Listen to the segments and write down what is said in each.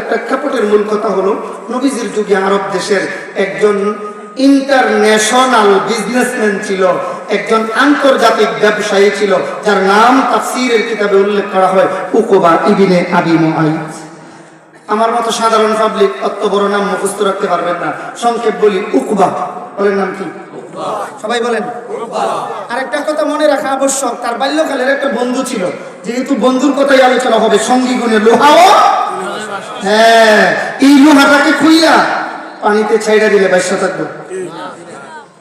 প্রেক্ষাপটের মূল কথা হলো নবীজির যুগে আরব দেশের একজন ইন্টারন্যাশনাল বিজনেসম্যান ছিল একজন আন্তর্জাতিক ব্যবসায়ী ছিল যার নাম তাফসীরের কিতাবে উল্লেখ করা হয় উকুবা ইবিনে আবি মুআইদ আমার মতো সাধারণ পাবলিক অত বড় নাম মুখস্থ রাখতে পারবেন না। সংক্ষেপ বলি উকবা। বলেন নাম কি? সবাই বলেন। আরেকটা কথা মনে রাখা আবশ্যক তার বাল্যকালের একটা বন্ধু ছিল যেহেতু বন্ধুর কথাই আলোচনা হবে সঙ্গী গুণে লোহাও হ্যাঁ এই লোহাটাকে খুইলা পানিতে ছাইড়া দিলে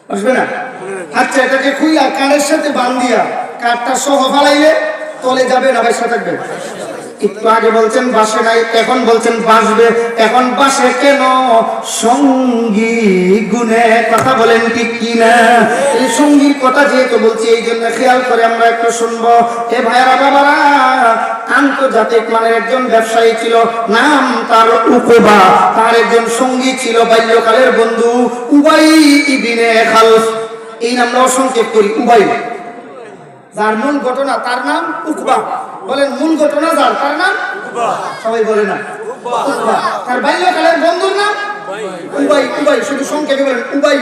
বুঝবে না? আচ্ছা এটাকে সাথে বান্ধিয়া সহ ফালাইলে তলে যাবে না থাকবে? একটু আগে বলছেন বাসে নাই, এখন বলছেন বাসবে এখন বাসে কেন? সঙ্গী গুনে কথা বলেন ঠিক কিনা? এই সঙ্গীর কথা যেহেতু বলছি এই জন্য খেয়াল করে আমরা একটু শুনব। এ ভাইয়ারা বাবারা আন্তর্জাতিক মানের একজন ব্যবসায়ী ছিল নাম তার উকবা। তার একজন সঙ্গী ছিল বাল্যকালের বন্ধু উবাই ইবিনে খালফ। এই নামটাও সংক্ষেপ করি উবাই। যার মূল ঘটনা তার নাম উকবা। বলেন মূল ঘটনা যার তার নাম সবাই বলে না। তার বাল্যকালের বন্ধুর নাম উবাই। উবাই শুধু সংক্ষেপে বলেন উবাই।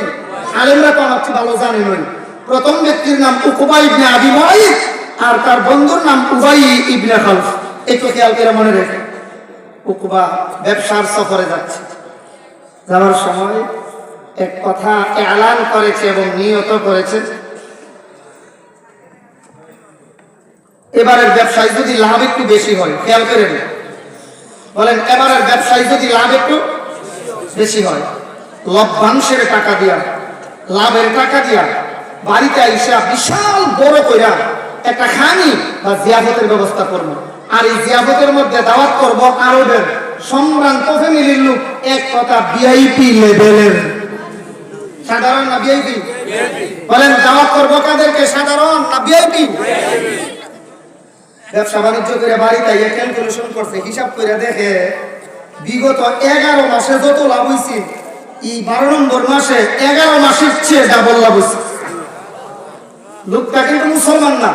আলেমরা তো আমার ভালো জানেন প্রথম ব্যক্তির নাম উকবা ইবনে আবি আর তার বন্ধুর নাম উবাই ইবনে খালফ। একটু খেয়াল করে মনে রেখে। উকবা ব্যবসার সফরে যাচ্ছে। যাওয়ার সময় এক কথা এলান করেছে এবং নিয়ত করেছে। এবারের ব্যবসায় যদি লাভ একটু বেশি হয়, খেয়াল করেন বলেন, এবারের ব্যবসায় যদি লাভ একটু বেশি হয়, লভ্যাংশের টাকা দিয়া, লাভের টাকা দিয়া বাড়িতে আইসা বিশাল বড় কইরা একটা খানি বা জিয়াফতের ব্যবস্থা করব। আর এই জিয়াফতের মধ্যে দাওয়াত করব আরবের সম্ভ্রান্ত ফ্যামিলির লোক, এক কথা ভিআইপি লেভেলের। সাধারণ না বলেন, দাওয়াত করব কাদেরকে? সাধারণ না ব্যবসা বাণিজ্য করে বাড়িতে হিসাব করে দেখে বিগত এগারো মাসে যত লাভ হয়েছে এই বারো নম্বর মাসে এগারো মাসের চেয়ে ডাবল লাভ হয়েছে লোকটা কিন্তু মুসলমান না।